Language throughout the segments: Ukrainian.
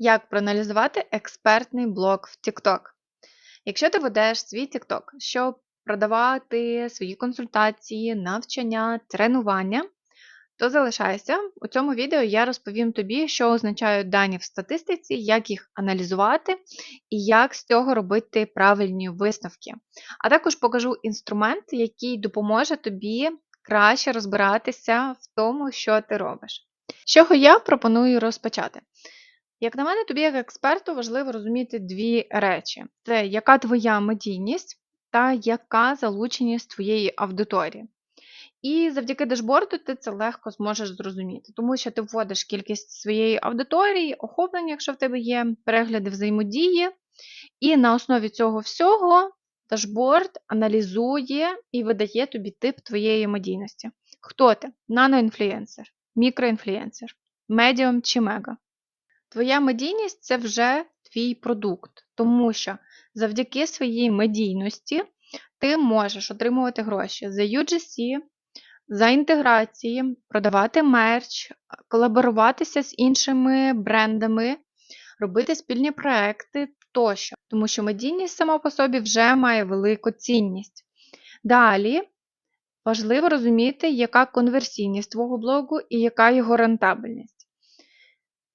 Як проаналізувати експертний блог в TikTok? Якщо ти ведеш свій TikTok, щоб продавати свої консультації, навчання, тренування, то залишайся. У цьому відео я розповім тобі, що означають дані в статистиці, як їх аналізувати і як з цього робити правильні висновки. А також покажу інструмент, який допоможе тобі краще розбиратися в тому, що ти робиш. З чого я пропоную розпочати? Як на мене, тобі як експерту важливо розуміти дві речі: це яка твоя медійність та яка залученість твоєї аудиторії. І завдяки дашборду ти це легко зможеш зрозуміти, тому що ти вводиш кількість своєї аудиторії, охоплення, якщо в тебе є перегляди взаємодії, і на основі цього всього дашборд аналізує і видає тобі тип твоєї медійності. Хто ти? Наноінфлюенсер, мікроінфлюенсер, медіум чи мега. Твоя медійність це вже твій продукт, тому що завдяки своїй медійності ти можеш отримувати гроші за UGC, за інтеграції, продавати мерч, колаборуватися з іншими брендами, робити спільні проекти тощо, тому що медійність сама по собі вже має велику цінність. Далі важливо розуміти, яка конверсійність твого блогу і яка його рентабельність.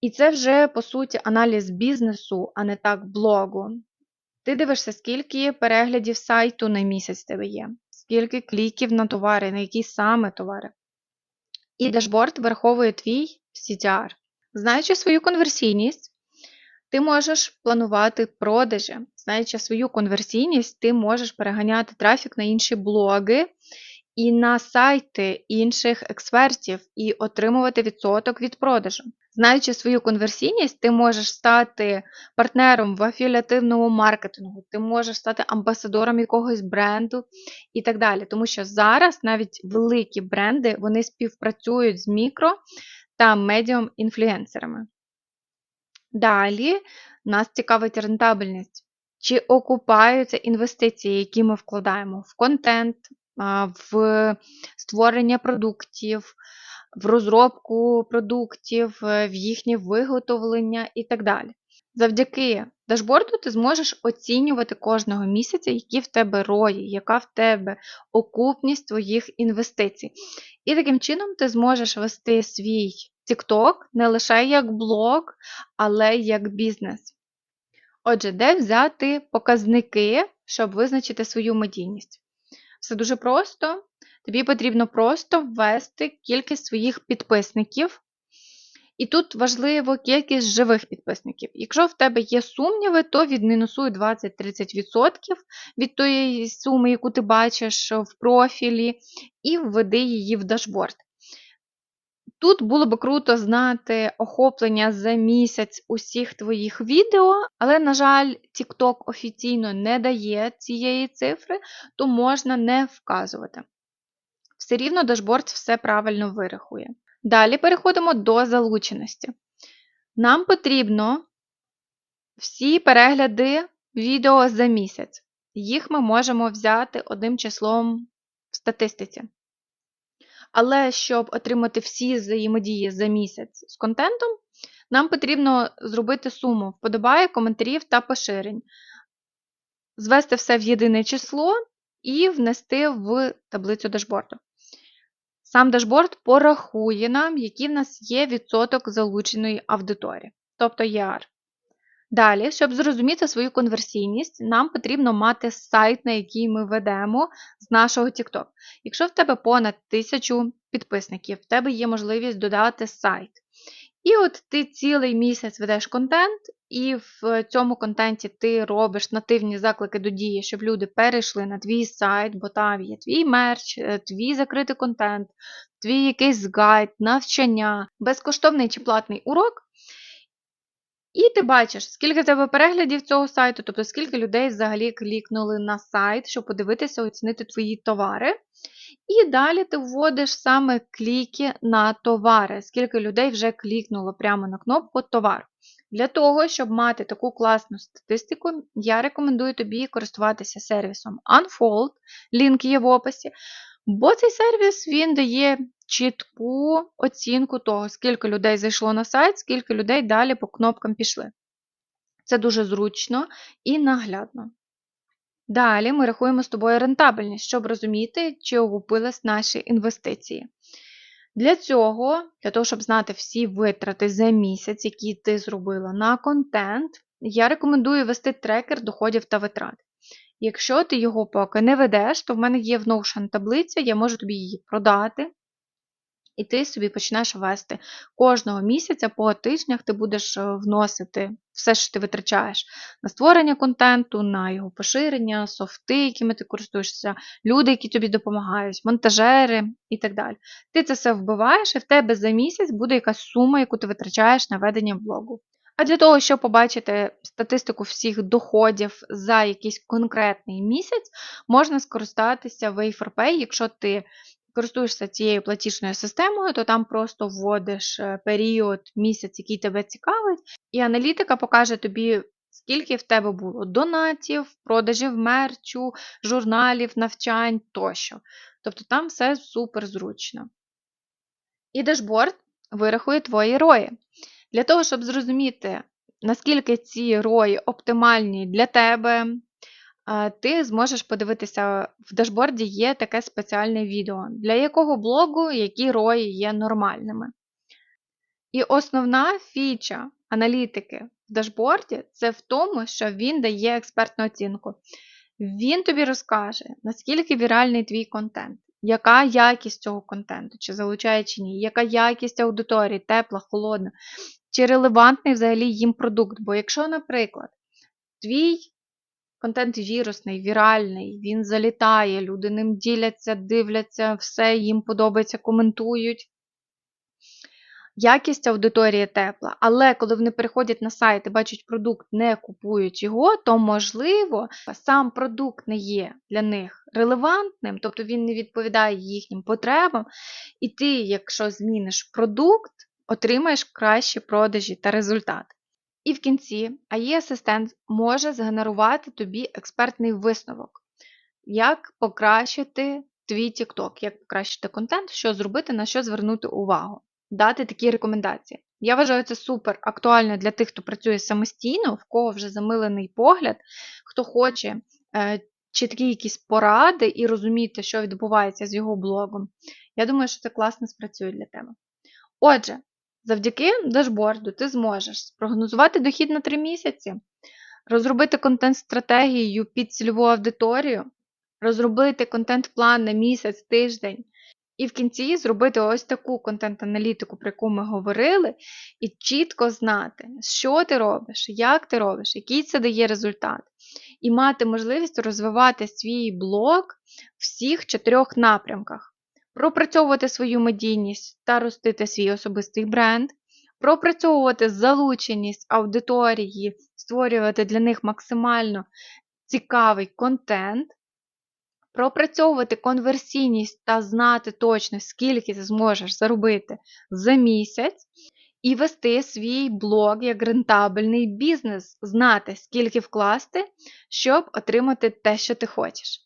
І це вже, по суті, аналіз бізнесу, а не так блогу. Ти дивишся, скільки переглядів сайту на місяць тебе є, скільки кліків на товари, на які саме товари. І дашборд враховує твій CTR. Знаючи свою конверсійність, ти можеш планувати продажі. Знаючи свою конверсійність, ти можеш переганяти трафік на інші блоги і на сайти інших експертів і отримувати відсоток від продажу. Знаючи свою конверсійність, ти можеш стати партнером в афіліативному маркетингу, ти можеш стати амбасадором якогось бренду і так далі. Тому що зараз навіть великі бренди вони співпрацюють з мікро та медіум інфлюенсерами. Далі нас цікавить рентабельність. Чи окупаються інвестиції, які ми вкладаємо в контент, в створення продуктів, в розробку продуктів, е, в їхнє виготовлення і так далі. Завдяки дашборду ти зможеш оцінювати кожного місяця, які в тебе рої, яка в тебе окупність твоїх інвестицій. І таким чином ти зможеш вести свій TikTok не лише як блог, але як бізнес. Отже, де взяти показники, щоб визначити свою медійність? Все дуже просто. Тобі потрібно просто ввести кількість своїх підписників. І тут важливо кількість живих підписників. Якщо в тебе є сумніви, то відмінусуй 20-30% від тої суми, яку ти бачиш в профілі, і введи її в дашборд. Тут було би круто знати охоплення за місяць усіх твоїх відео, але, на жаль, TikTok офіційно не дає цієї цифри, то можна не вказувати. Все рівно дашборд все правильно вирахує. Далі переходимо до залученості. Нам потрібно всі перегляди відео за місяць. Їх ми можемо взяти одним числом в статистиці. Але щоб отримати всі взаємодії за місяць з контентом, нам потрібно зробити суму вподобає, коментарів та поширень, звести все в єдине число і внести в таблицю дашборду. Сам дашборд порахує нам, який в нас є відсоток залученої аудиторії, тобто ER. Далі, щоб зрозуміти свою конверсійність, нам потрібно мати сайт, на який ми ведемо з нашого TikTok. Якщо в тебе понад 1000 підписників, в тебе є можливість додати сайт. І от ти цілий місяць ведеш контент, і в цьому контенті ти робиш нативні заклики до дії, щоб люди перейшли на твій сайт, бо там є твій мерч, е, твій закритий контент, твій якийсь гайд, навчання, безкоштовний чи платний урок. І ти бачиш, скільки в тебе переглядів цього сайту, тобто скільки людей взагалі клікнули на сайт, щоб подивитися, оцінити твої товари. І далі ти вводиш саме кліки на товари, скільки людей вже клікнуло прямо на кнопку товар. Для того, щоб мати таку класну статистику, я рекомендую тобі користуватися сервісом Unfold, лінк є в описі. Бо цей сервіс він дає чітку оцінку того, скільки людей зайшло на сайт, скільки людей далі по кнопкам пішли. Це дуже зручно і наглядно. Далі ми рахуємо з тобою рентабельність, щоб розуміти, чи окупились наші інвестиції. Для цього, для того, щоб знати всі витрати за місяць, які ти зробила на контент, я рекомендую вести трекер доходів та витрат. Якщо ти його поки не ведеш, то в мене є в Notion таблиця, я можу тобі її продати. І ти собі почнеш вести. Кожного місяця по тижнях ти будеш е, вносити все, що ти витрачаєш на створення контенту, на його поширення, софти, якими ти користуєшся, люди, які тобі допомагають, монтажери і так далі. Ти це все вбиваєш, і в тебе за місяць буде якась сума, яку ти витрачаєш на ведення блогу. А для того, щоб побачити статистику всіх доходів за якийсь конкретний місяць, можна скористатися Way4Pay, якщо ти користуєшся цією платіжною системою, то там просто вводиш е, період, місяць, який тебе цікавить, і аналітика покаже тобі, скільки в тебе було донатів, продажів мерчу, журналів, навчань тощо. Тобто там все супер зручно. І дашборд вирахує твої рої. Для того, щоб зрозуміти, наскільки ці рої оптимальні для тебе, ти зможеш подивитися, в дашборді є таке спеціальне відео, для якого блогу які рої є нормальними. І основна фіча аналітики в дашборді це в тому, що він дає експертну оцінку. Він тобі розкаже, наскільки віральний твій контент, яка якість цього контенту, чи залучає чи ні, яка якість аудиторії, тепла, холодна, чи релевантний взагалі їм продукт. Бо якщо, наприклад, твій контент вірусний, віральний, він залітає, люди ним діляться, дивляться, все їм подобається, коментують. Якість аудиторії тепла, але коли вони переходять на сайт і бачать продукт, не купують його, то, можливо, сам продукт не є для них релевантним, тобто він не відповідає їхнім потребам. І ти, якщо зміниш продукт, отримаєш кращі продажі та результат. І в кінці AI асистент може згенерувати тобі експертний висновок, як покращити твій TikTok, як покращити контент, що зробити, на що звернути увагу, дати такі рекомендації. Я вважаю це супер актуально для тих, хто працює самостійно, в кого вже замилений погляд, хто хоче е, чіткі якісь поради і розуміти, що відбувається з його блогом. Я думаю, що це класно спрацює для тебе. Отже, Завдяки дашборду ти зможеш спрогнозувати дохід на 3 місяці, розробити контент-стратегію під цільову аудиторію, розробити контент-план на місяць, тиждень, і в кінці зробити ось таку контент-аналітику, про яку ми говорили, і чітко знати, що ти робиш, як ти робиш, який це дає результат. І мати можливість розвивати свій блог в всіх чотирьох напрямках пропрацьовувати свою медійність та ростити свій особистий бренд, пропрацьовувати залученість аудиторії, створювати для них максимально цікавий контент, пропрацьовувати конверсійність та знати точно, скільки ти зможеш заробити за місяць. І вести свій блог як рентабельний бізнес, знати, скільки вкласти, щоб отримати те, що ти хочеш.